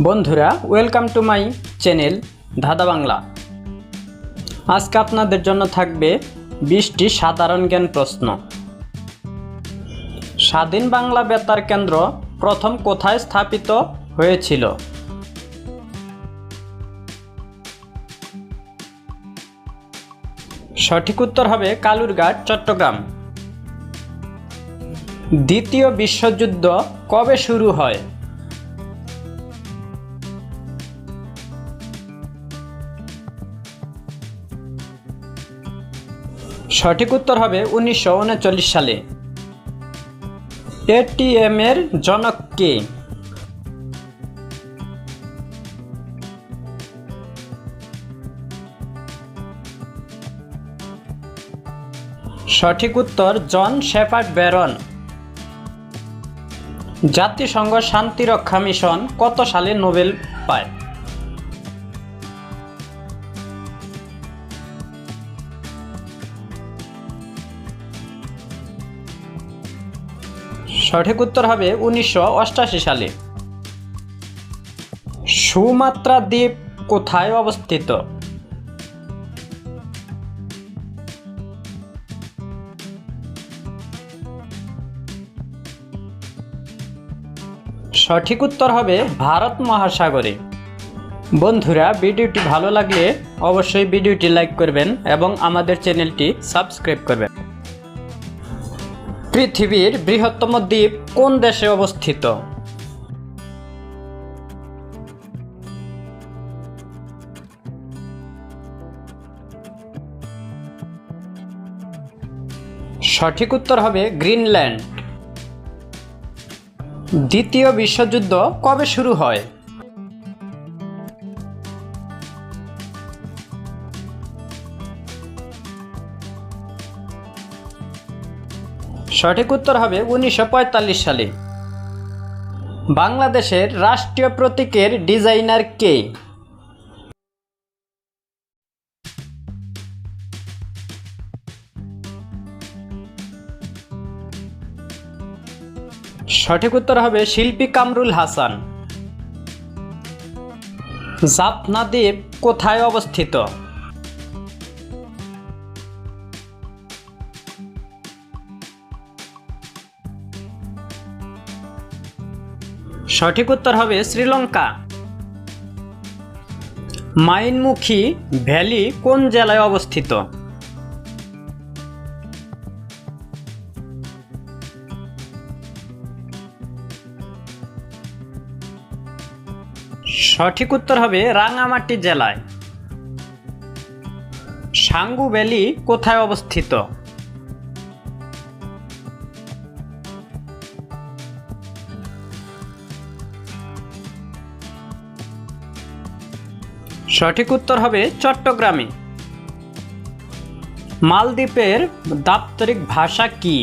বন্ধুরা welcome to my channel ধাঁধা বাংলা। আজকে আপনাদের জন্য থাকবে বিশটি সাধারণ জ্ঞান প্রশ্ন। স্বাধীন বাংলা বেতার কেন্দ্র প্রথম কোথায় স্থাপিত হয়েছিল? সঠিক উত্তর হবে কালুরঘাট, চট্টগ্রাম। দ্বিতীয় বিশ্বযুদ্ধ কবে শুরু হয়? সঠিক উত্তর হবে উনিশশো উনচল্লিশ সালে। এটিএম এর জনক কে? সঠিক উত্তর জন শেফার্ড ব্যারন। জাতিসংঘ শান্তিরক্ষা মিশন কত সালে নোবেল পায়? সঠিক উত্তর হবে উনিশশো সালে। সুমাত্রা দ্বীপ কোথায় অবস্থিত? সঠিক উত্তর হবে ভারত মহাসাগরে। বন্ধুরা, ভিডিওটি ভালো লাগলে অবশ্যই ভিডিওটি লাইক করবেন এবং আমাদের চ্যানেলটি সাবস্ক্রাইব করবেন। পৃথিবীর বৃহত্তম দ্বীপ কোন দেশে অবস্থিত? সঠিক উত্তর হবে গ্রিনল্যান্ড। দ্বিতীয় বিশ্বযুদ্ধ কবে শুরু হয়? সঠিক উত্তর হবে উনিশশো পঁয়তাল্লিশ সালে। বাংলাদেশের রাষ্ট্রীয় প্রতীকের ডিজাইনার কে? সঠিক উত্তর হবে শিল্পী কামরুল হাসান। জাফনা দ্বীপ কোথায় অবস্থিত? সঠিক উত্তর হবে শ্রীলঙ্কা। মাইনমুখী ভ্যালি কোন জেলায় অবস্থিত? সঠিক উত্তর হবে রাঙামাটি জেলায়। সাঙ্গু ভ্যালি কোথায় অবস্থিত? সঠিক উত্তর হবে চট্টগ্রামে। মালদ্বীপের দাপ্তরিক ভাষা কি?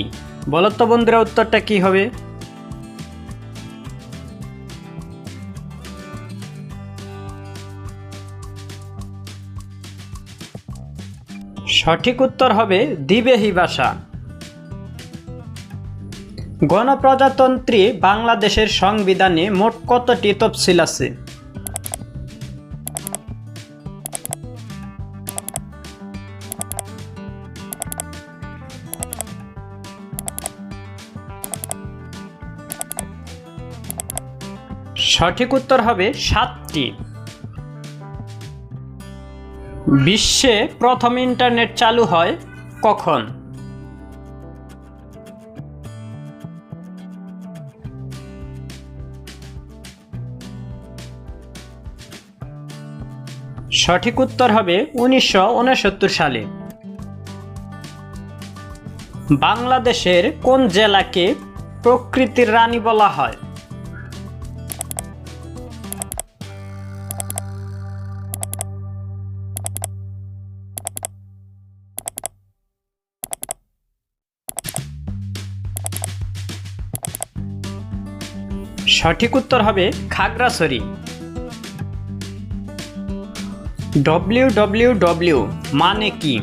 বলতো বন্ধুরা, উত্তরটা কি হবে? সঠিক উত্তর হবে দ্বিবেহী ভাষা। গণপ্রজাতন্ত্রী বাংলাদেশের সংবিধানে মোট কতটি তফসিল আছে? সঠিক উত্তর হবে সাতটি। বিশ্বে প্রথম ইন্টারনেট চালু হয় কখন? সঠিক উত্তর হবে উনিশশো উনসত্তর সালে। বাংলাদেশের কোন জেলাকে প্রকৃতির রানী বলা হয়? সঠিক উত্তর হবে খাগড়াছড়ি। ডব্লিউ ডব্লিউ ডব্লিউ মানে কি?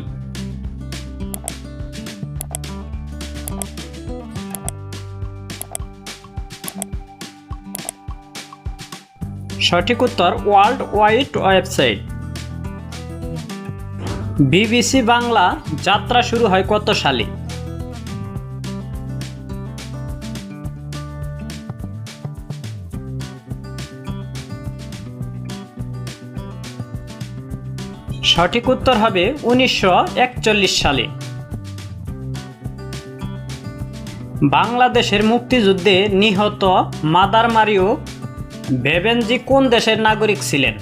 সঠিক উত্তর world wide website BBC Bangla যাত্রা শুরু হয় কত সালে? সঠিক উত্তর হবে উনিশশো একচল্লিশ সালে। বাংলাদেশের মুক্তিযুদ্ধে নিহত মাদার মারিও বেবেনজি কোন দেশের নাগরিক ছিলেন?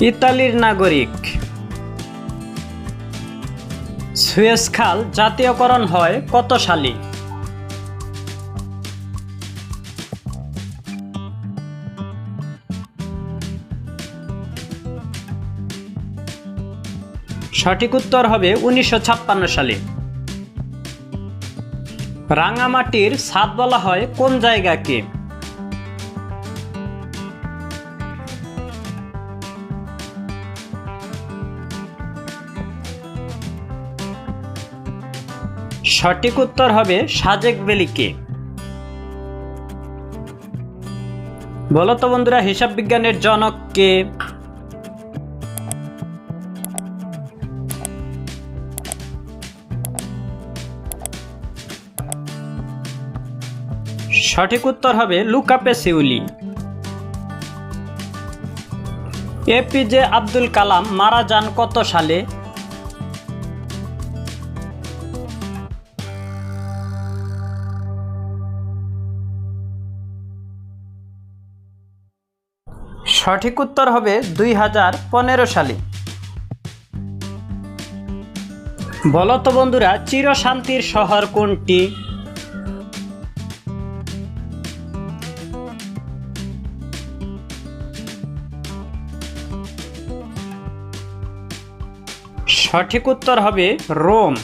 ইতালির নাগরিক। সুয়েজ খাল জাতীয়করণ হয় কত সালে সঠিক উত্তর হবে উনিশশো ছাপ্পান্ন সালে। রাঙামাটির ছাদ বলা হয় কোন জায়গাকে? সঠিক উত্তর হবে সাজেক বেলিকে। বলো তো বন্ধুরা, হিসাব বিজ্ঞানের জনক কে? সঠিক উত্তর হবে লুকা পেসিউলি। এপিজে আব্দুল কালাম মারা যান কত সালে? সঠিক উত্তর হবে দুই হাজার পনেরো সালে। বলো তো বন্ধুরা, চিরশান্তির শহর কোনটি? সঠিক উত্তর হবে রোম।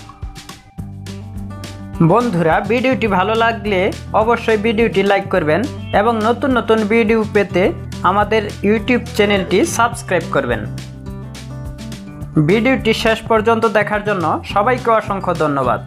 বন্ধুরা, ভিডিওটি ভালো লাগলে অবশ্যই ভিডিওটি লাইক করবেন এবং নতুন নতুন ভিডিও পেতে আমাদের ইউটিউব চ্যানেলটি সাবস্ক্রাইব করবেন। ভিডিওটি শেষ পর্যন্ত দেখার জন্য সবাইকে অসংখ্য ধন্যবাদ।